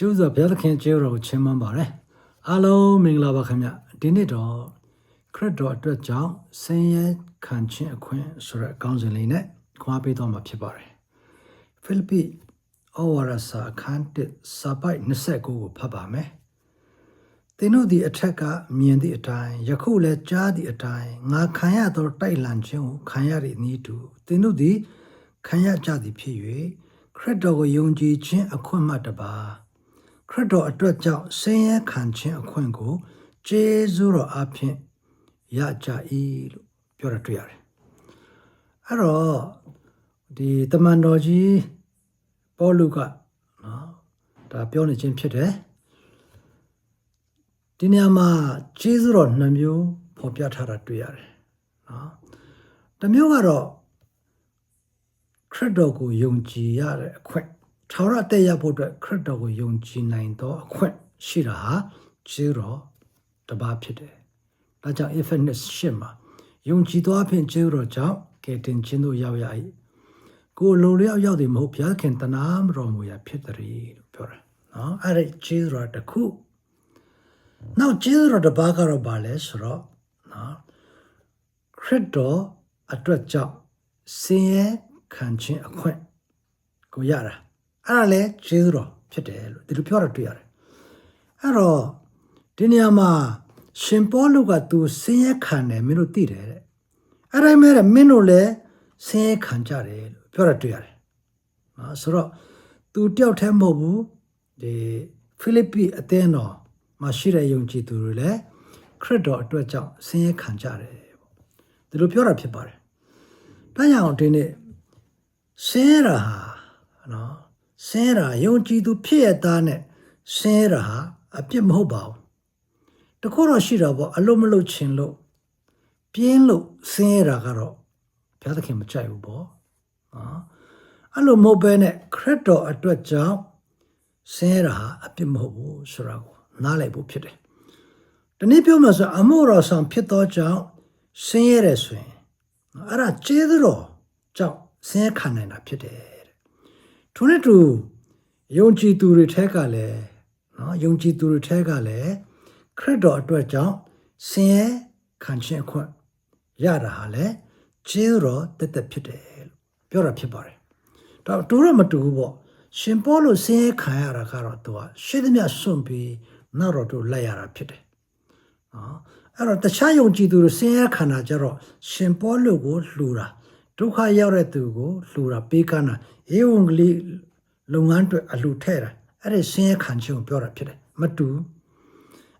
ရှုဆိုဘုရားသခင်ကျေးဇူးတော်ကိုချီးမွမ်းပါတယ်အားလုံးမင်္ဂလာပါခင်ဗျဒီနေ့တော့ခရစ်တော်အတွက်ကြောင့်ဆင်းရဲခံခြင်းအခွင့်ဆိုတဲ့အကောင်းစဉ်လေးနဲ့ခွာပေးတော့မှာဖြစ်ပါတယ်ဖိလိပ္ပိဩဝါဒစာအခန်း1စာပိုက်29ကိုဖတ်ပါမယ်သင်တို့ဒီအထက်ကမြင်သည့်အတိုင်းယခုလည်းကြားသည့်အတိုင်းငါခံရသောတိုက်လန့်ခြင်းကိုခံရသည့်နည်းတူသင်တို့သည်ခံရကြသည်ဖြစ်၍ခရစ်တော်ကိုယုံကြည်ခြင်းအခွင့်မှတပါ ခရစ်တော်အတွက်ကြောင့်ဆင်းရဲခံခြင်းအခွင့်ကိုကျေးဇူးတော်အဖင်ရကြ၏လို့ပြောရတွေ့ရတယ်အဲ့တော့ဒီတမန်တော်ကြီးပေါလုကနော်ဒါပြောနေခြင်းဖြစ်တယ်ဒီနေရာမှာဂျေဇုတော်နှစ်မျိုးဖော်ပြထားတာတွေ့ရတယ်နော်တစ်မျိုးကတော့ခရစ်တော်ကိုယုံကြည်ရတဲ့အခွင့် ထာဝရတက်ရဖို့အတွက်ခရစ်တော်ကိုယုံကြည်နိုင်သောအခွင့်ရှိတာဟာဂျေဇုတော်တစ်ပါးဖြစ်တယ်ဒါကြောင့် Ephesus ရှမှာယုံကြည်သောအဖြစ်ဂျေဇုတော်ကြောင့်ကယ်တင်ခြင်းတို့ရောက်ရ၏ကိုယ်လိုလျောက်ရောက်သည်မဟုတ်ဘုရားခင်တနာမတော်မူရာဖြစ်တယ်လို့ပြောတာနော်အဲ့ဒါဂျေဇုတော်တစ်ခုနောက်ကျေးဇူးတော်တစ်ပါးကတော့ဗာလဲဆိုတော့နော်ခရစ်တော်အတွက်ကြောင့်ဆင်းရဲခံခြင်းအခွင့်ကိုရတာ အဲ့ဒါလဲကျေးဇူးတော်ဖြစ်တယ်လို့ဒီလိုပြောတာတွေ့ရတယ်အဲ့တော့ဒီနေရာမှာရှင်ပေါလုကသူဆင်းရဲခံတယ်မင်းတို့သိတယ်တဲ့အဲ့ဒါမဲ့မင်းတို့လည်းဆင်းရဲခံကြတယ်လို့ပြောတာတွေ့ရတယ်နော်ဆိုတော့သူတယောက်တည်းမဟုတ်ဘူးဒီဖိလိပ္ပိအသင်းတော်မှာရှိတဲ့ယုံကြည်သူတွေလည်းခရစ်တော်အတွက်ကြောင့်ဆင်းရဲခံကြတယ်ပေါ့ဒီလိုပြောတာဖြစ်ပါတယ်။ဒါကြောင့်ဒီနေ့ဆင်းရဲတာဟာနော် ဆင်းရဲတာယုံကြည်သူဖြစ်ရသားနဲ့ဆင်းရဲတာဟာအပြစ်မဟုတ်ပါဘူး။တခုတော့ရှိတာပေါ့အလုံးမလုံးချင်လို့ပြင်းလို့ဆင်းရဲတာကတော့ဘုရားသခင်မကြိုက်ဘူးပေါ့။နော်အဲ့လိုမဟုတ်ဘဲနဲ့ခရစ်တော်အတွက်ကြောင့်ဆင်းရဲတာဟာအပြစ်မဟုတ်ဘူးဆိုတာကိုနားလည်ဖို့ဖြစ်တယ်။ဒီနေ့ပြောမှဆိုအမှုတော်ဆောင်ဖြစ်သောကြောင့်ဆင်းရဲတယ်ဆိုရင်အဲ့ဒါကျေးဇူးတော်ကြောင့်ဆင်းရဲခံနိုင်တာဖြစ်တယ်တဲ့။ ထို့နဲ့တူယုံကြည်သူတွေထဲကလည်းနော်ယုံကြည်သူတွေထဲကလည်းခရစ်တော်အတွက်ကြောင့်ဆင်းရဲခံခြင်းအခွင့်ရတာဟာလေကျေးဇူးတော်တက်တက်ဖြစ်တယ်လို့ပြောတာဖြစ်ပါတယ်။ဒါတူတော့မတူဘူးပေါ့။ရှင်ပေါလုဆင်းရဲခံရတာကတော့သူကရှေ့သမျှစွန့်ပြီးနောက်တော့သူလိုက်ရတာဖြစ်တယ်။နော်အဲ့တော့တခြားယုံကြည်သူတွေဆင်းရဲခံတာကြတော့ရှင်ပေါလုကိုလှူတာ ဒုက္ခရောက်တဲ့သူကိုလှူတာပေးကမ်းတာအေဝံဂေလိလုပ်ငန်းအတွက်အလှထဲ့တာအဲ့ဒီဆင်းရဲခံခြင်းကိုပြောတာဖြစ်တယ်မတူ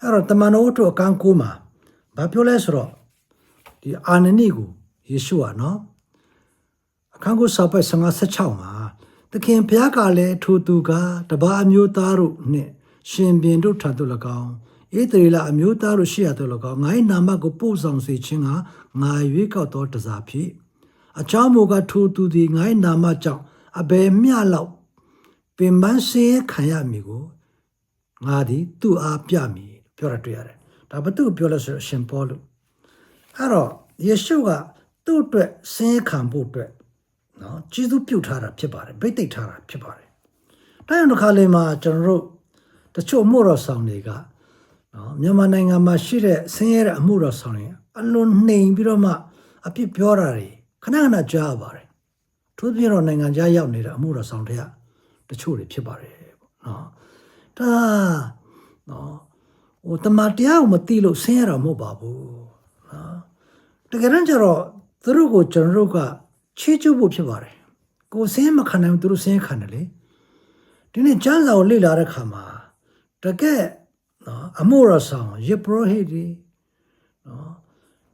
အဲ့တော့တမန်တော်တို့အကန့်ကိုမှာဘာပြောလဲဆိုတော့ဒီအာနနိကိုယေရှုကနော်အခန်းကိုစာပတ်56မှာသခင်ဘုရားကလည်းထိုသူကတပါအမျိုးသားတို့နှင့်ရှင်ဘင်တို့ထံသို့၎င်းဣသရေလအမျိုးသားတို့ရှိရသို့၎င်းငါ၏နာမကိုပို့ဆောင်စေခြင်းကငါရွေးကောက်သောတစားဖြစ် အချောင်းမူကထိုသူသည်ငါ၏နာမကြောင့်အဘယ်မျှလောက်ပင်ပန်းစင်းခံရမည်ကိုငါသည်သူ့အားပြမည်ပြောရတွေ့ရတယ်ဒါဘာသူပြောလဲဆိုတော့ရှင်ပေါလုအဲ့တော့ယေရှုကသူ့အတွက်ဆင်းရဲခံဖို့အတွက်နော်ကျေးဇူးပြုထားတာဖြစ်ပါတယ်ဗိတ်သိက်ထားတာဖြစ်ပါတယ်ဒါကြောင့်တစ်ခါလေမှာကျွန်တော်တို့တချို့အမှုတော်ဆောင်တွေကနော်မြန်မာနိုင်ငံမှာရှိတဲ့ဆင်းရဲတဲ့အမှုတော်ဆောင်တွေအလွန်နှိမ်ပြီးတော့မှအပြစ်ပြောတာတွေ ခဏခဏကြားရပါတယ်ထို့ပြင်တော့နိုင်ငံခြားရောက်နေတဲ့အမှုတော်ဆောင်တွေကတချို့တွေဖြစ်ပါတယ်ပေါ့နော်ဒါနော်ဟိုတမန်တရားကိုမသိလို့ဆင်းရဲတာမဟုတ်ပါဘူးနော်တကယ်တမ်းကျတော့သူတို့ကိုကျွန်တော်တို့ကချေးကျူးဖို့ဖြစ်ပါတယ်ကိုယ်ဆင်းရဲမခံနိုင်ဘူးသူတို့ဆင်းရဲခံတယ်လေဒီနေ့ကျမ်းစာကိုလေ့လာတဲ့ခါမှာတကယ်နော်အမှုရဆောင်ယေဘရဟိဒီနော်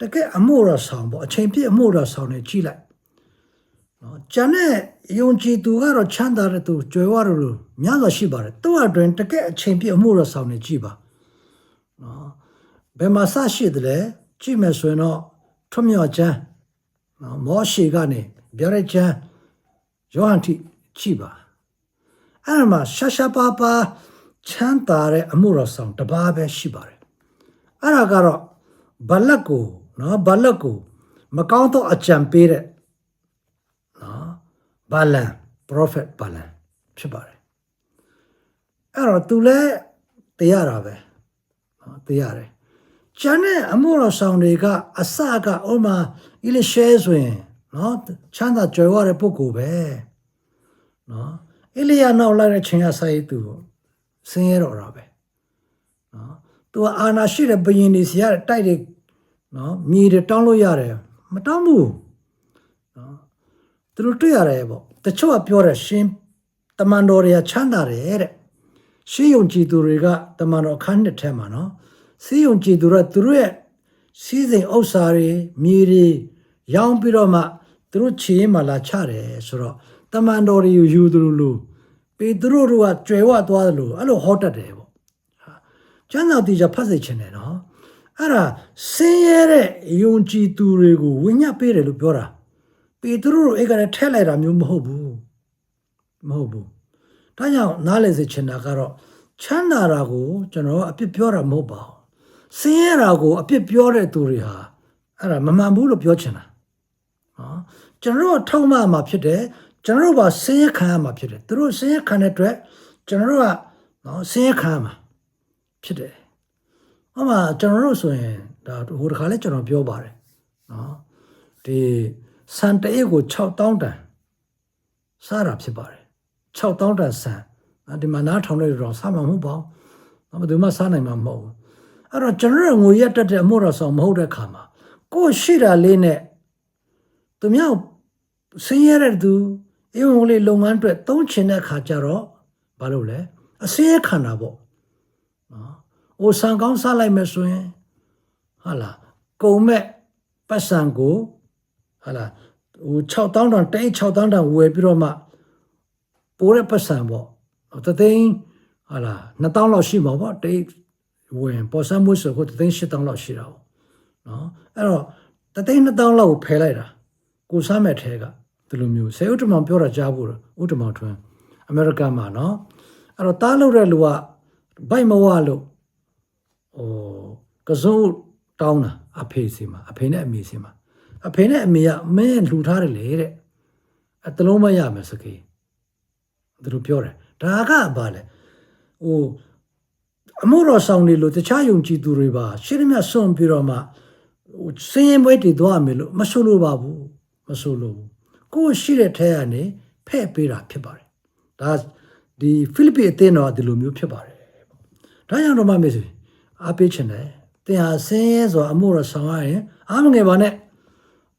တကယ်အမှုရဆောင်ပေါ့အချိန်ပြည့်အမှုရဆောင်နေကြည့်လိုက်နော်ကျန်တဲ့ယုံကြည်သူကတော့ချမ်းသာတဲ့သူကြွယ်ဝတယ်လို့များစွာရှိပါတယ်သူ့အတွင်တကယ်အချိန်ပြည့်အမှုရဆောင်နေကြည့်ပါနော်ဘယ်မှာစရှိတယ်လဲကြည့်မယ်ဆိုရင်တော့ထွမြော်ချမ်းနော်မောရှေကနေပြောရချမ်းယောဟန်တိကြည့်ပါအဲ့ဒါမှာရှာရှာပါပါချမ်းသာတဲ့အမှုတော်ဆောင်တစ်ပါးပဲရှိပါတယ်အဲ့ဒါကတော့ဘလက်ကို နော်ဘလက်ကိုမကောင်းသောအကြံပေးတဲ့နော်ဘာလန် prophet ဘာလန်ဖြစ်ပါတယ်အဲ့တော့သူလည်းတရားတာပဲနော်တရားတယ်ကျန်တဲ့အမှုတော်ဆောင်တွေကအစကဥမာအီလရှဲဆိုရင်နော်ချမ်းသာကြွယ်ဝတဲ့ပုဂ္ဂိုလ်ပဲနော်အီလီယာနောက်လာတဲ့ချင်းရဆိုင်သူဆင်းရဲတော့တာပဲနော်သူကအာနာရှိတဲ့ဘယင်တွေစီရတဲ့တိုက်တွေ နော်မြေတွေတောင်းလို့ရတယ်မတောင်းဘူးနော်သူတို့တွေ့ရတယ်ပေါ့တချို့ကပြောတယ်ရှင်တမန်တော်တွေကချမ်းသာတယ်တဲ့ရှေးယုံကြည်သူတွေကတမန်တော်ခန်းနှစ်ထဲမှာနော်ရှေးယုံကြည်သူတွေကသူတို့ရဲ့စီးစိမ်ဥစ္စာတွေမြေတွေရောင်းပြီးတော့မှသူတို့ခြေရင်မှလာချတယ်ဆိုတော့တမန်တော်တွေယူယူသူတို့လို့ပေသူတို့တို့ကကြွယ်ဝသွားတယ်လို့အဲ့လိုဟောတတ်တယ်ပေါ့ဟာကျမ်းစာတီးချဖတ်စေချင်တယ်နော် အဲ့ဒါဆင်းရဲတဲ့ယုံကြည်သူတွေကိုဝိညာဉ်ပေးတယ်လို့ပြောတာပေသူတို့တို့အဲ့ကလည်းထဲလိုက်တာမျိုးမဟုတ်ဘူးမဟုတ်ဘူးဒါကြောင့်နားလည်စေချင်တာကတော့ချမ်းသာတာကိုကျွန်တော်ကအပြစ်ပြောတာမဟုတ်ပါဘူး။ဆင်းရဲတာကိုအပြစ်ပြောတဲ့သူတွေဟာအဲ့ဒါမမှန်ဘူးလို့ပြောချင်တာ။နော်ကျွန်တော်တို့ကထောက်မှမှာဖြစ်တယ်ကျွန်တော်တို့ပါဆင်းရဲခံရမှာဖြစ်တယ်သူတို့ဆင်းရဲခံတဲ့အတွက်ကျွန်တော်တို့ကနော်ဆင်းရဲခံရမှာဖြစ်တယ်။ ဟောမှာကျွန်တော်တို့ဆိုရင်ဒါဟိုတစ်ခါလဲကျွန်တော်ပြောပါတယ်နော်ဒီစံတအေးကို6000တန်စားတာဖြစ်ပါတယ်6000တန်ဆန်အဲ့ဒီမှာနားထောင်တဲ့လူတော့စားမှာမဟုတ်ပါဘူး။ဘယ်သူမှစားနိုင်မှာမဟုတ်ဘူး။အဲ့တော့ကျွန်တော်တို့ငွေရက်တက်တဲ့အမှုတော်ဆောင်မဟုတ်တဲ့ခါမှာကိုယ်ရှိတာလေးနဲ့သူများဆင်းရဲတဲ့သူအေဝံလေးလုပ်ငန်းအတွက်သုံးချင်တဲ့ခါကျတော့ဘာလို့လဲအစင်းရခံတာပေါ့နော်။ အိုဆန်ကောင်းစားလိုက်မယ်ဆိုရင်ဟာလာကုံမဲ့ပတ်စံကိုဟာလာဟို6000တန်တိတ်6000တန်ဝယ်ပြီးတော့မှပိုးတဲ့ပတ်စံပေါ့တသိန်းဟာလာ2000လောက်ရှိမှာပေါ့တိတ်ဝင်ပေါ်စံမှုဆိုကိုတသိန်း8000လောက်ရှိတာပေါ့နော်အဲ့တော့တသိန်း2000လောက်ကိုဖယ်လိုက်တာကိုစားမဲ့ထဲကဒီလိုမျိုးဆယ်ဥတ္တမောင်ပြောတာကြားဖို့ဥတ္တမောင်ထွန်းအမေရိကန်မှာနော်အဲ့တော့တားလို့တဲ့လူကဘိုက်မဝလို့ ဟိုကစုံတောင်းတာအဖေစီမှာအဖေနဲ့အမေစီမှာအဖေနဲ့အမေကမင်းလှူထားတယ်လေတဲ့အတလုံးမရမယ်စကေးသူတို့ပြောတယ်ဒါကဘာလဲဟိုအမှုတော်ဆောင်နေလို့တခြားယုံကြည်သူတွေပါရှင်းမြတ်ဆွန့်ပြီးတော့မှဟိုစင်းရင်ပွဲတည်သွားမယ်လို့မဆိုလို့ပါဘူးမဆိုလို့ဘူးကိုယ်ရှိတဲ့ထဲကနေဖဲ့ပေးတာဖြစ်ပါတယ်ဒါဒီဖိလိပ္ပိအသင်းတော်ကဒီလိုမျိုးဖြစ်ပါတယ်ဒါကြောင့်တော့မမေ့စီ အားပေးချင်တယ်တင်ဟာဆင်းရဲဆိုအမှုတော်ဆောင်ရရင်အားမငယ်ပါနဲ့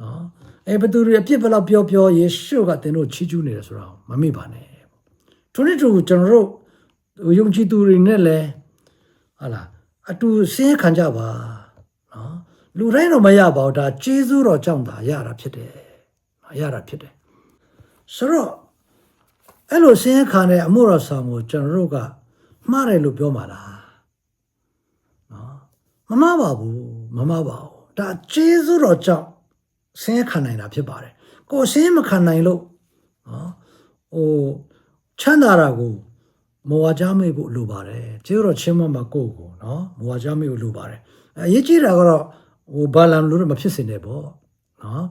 နော်အဲဘသူတွေအပြစ်ဘလောက်ပြောပြောယေရှုကတင်တို့ချီးကျူးနေတယ်ဆိုတော့မမေ့ပါနဲ့ထိုနေ့တူကျွန်တော်တို့ယုံကြည်သူတွေနဲ့လည်းဟာလာအတူဆင်းရဲခံကြပါနော်လူတိုင်းတော့မရပါဘူးဒါကျေးဇူးတော်ကြောင့်သာရတာဖြစ်တယ်နော်ရတာဖြစ်တယ်ဆိုတော့အဲ့လိုဆင်းရဲခံတဲ့အမှုတော်ဆောင်ကိုကျွန်တော်တို့ကမှားတယ်လို့ပြောမှာလားနော် မမှားပါဘူးမမှားပါဘူးဒါကျေးဇူးတော်ကြောင့်ဆင်းရဲခံနိုင်တာဖြစ်ပါတယ်ကိုယ်ဆင်းရဲမခံနိုင်လို့နော်ဟိုချမ်းသာတာကိုမောဝါကြမေ့ဖို့လိုပါတယ်ကျေတော့ချင်းမမကိုယ့်ကိုနော်မောဝါကြမေ့ဖို့လိုပါတယ်အရေးကြီးတာကတော့ဟိုဘာလန်လို့တော့မဖြစ်စင်နဲ့ပေါ့နော်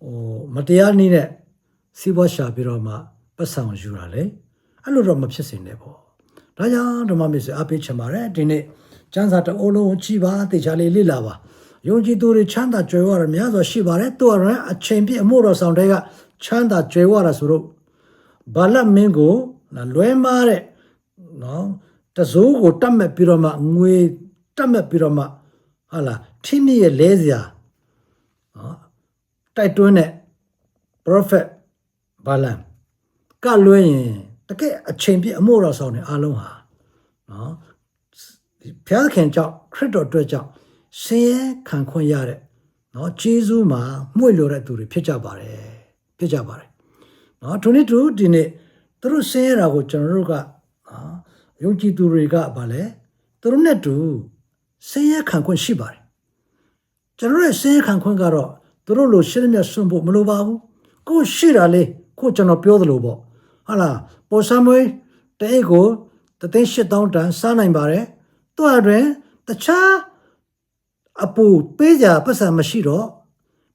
ဟိုမတရားနည်းနဲ့စီးပွားရှာပြီးတော့မှပတ်ဆောင်ယူတာလေအဲ့လိုတော့မဖြစ်စင်နဲ့ပေါ့ဒါကြောင့်ဓမ္မမစ္စအပေးချင်ပါတယ်ဒီနေ့ ကျမ်းစာတအိုးလုံးကိုကြည်ပါတေချာလေးလေ့လာပါယုံကြည်သူတွေချမ်းသာကြွယ်ဝရများစွာရှိပါတယ်သူအရင်အချိန်ပြည့်အမှုတော်ဆောင်တွေကချမ်းသာကြွယ်ဝရဆိုတော့ဘာလတ်မင်းကိုနော်လွဲမားတဲ့နော်တစိုးကိုတတ်မဲ့ပြီးတော့မှငွေတတ်မဲ့ပြီးတော့မှဟာလာထိမိရဲ့လဲစရာနော်တိုက်တွန်းတဲ့ prophet ဘာလန်ကလွဲရင်တကယ်အချိန်ပြည့်အမှုတော်ဆောင်တဲ့အားလုံးဟာနော် ဒီဖျားခင်ကြောင့်ခရစ်တော်အတွက်ကြောင့်ဆင်းရဲခံခွင့်ရတဲ့နော်ဂျေဇုမှာမှု့လျော်တဲ့သူတွေဖြစ်ကြပါတယ်ဖြစ်ကြပါတယ်နော်ထိုနေ့တူဒီနေ့သူတို့ဆင်းရဲတာကိုကျွန်တော်တို့ကနော်ယုံကြည်သူတွေကဗာလဲသူတို့နဲ့တူဆင်းရဲခံခွင့်ရှိပါတယ်ကျွန်တော်ရဲ့ဆင်းရဲခံခွင့်ကတော့သူတို့လိုရှင်းမြတ်ဆွန့်ဖို့မလိုပါဘူးကိုယ်ရှိတာလေကိုယ်ကျွန်တော်ပြောသလိုပေါ့ဟာလားပေါ်ဆမ်မွေးတဲ့အိတ်ကိုတသိန်း8000တန်စားနိုင်ပါတယ် သူ့အတွင်တခြားအပူပေးကြပတ်စံမရှိတော့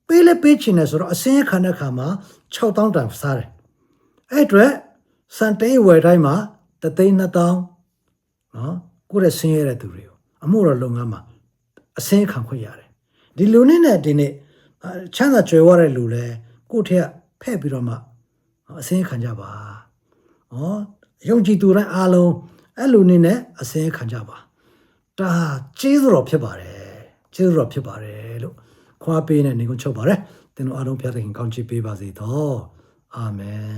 ပေးလဲပေးချင်တယ်ဆိုတော့အစင်းရခံတဲ့ခါမှာ6000တန်စားတယ်အဲ့အတွက်စန်တေးဝယ်တိုင်းမှာတသိန်း2000နော်ကိုယ့်ရဲ့ဆင်းရဲတဲ့သူတွေကိုအမှုတော်လုပ်ငန်းမှာအစင်းခံခွင့်ရတယ်ဒီလူနဲ့နဲ့ဒီနေ့အာချမ်းသာကြွယ်ဝတဲ့လူလဲကိုယ့်ထက်ကဖဲ့ပြီးတော့မှအစင်းခံကြပါဩယုံကြည်သူတိုင်းအားလုံးအဲ့လူနေနဲ့အစင်းခံကြပါ ဒါကျေးဇူးတော်ဖြစ်ပါတယ်ကျေးဇူးတော်ဖြစ်ပါတယ်လို့ခွာပေးနေနေကုန်ချုပ်ပါတယ်သင်တို့အားလုံးဖျားသခင်ကောင်းချီးပေးပါစေတော့အာမင်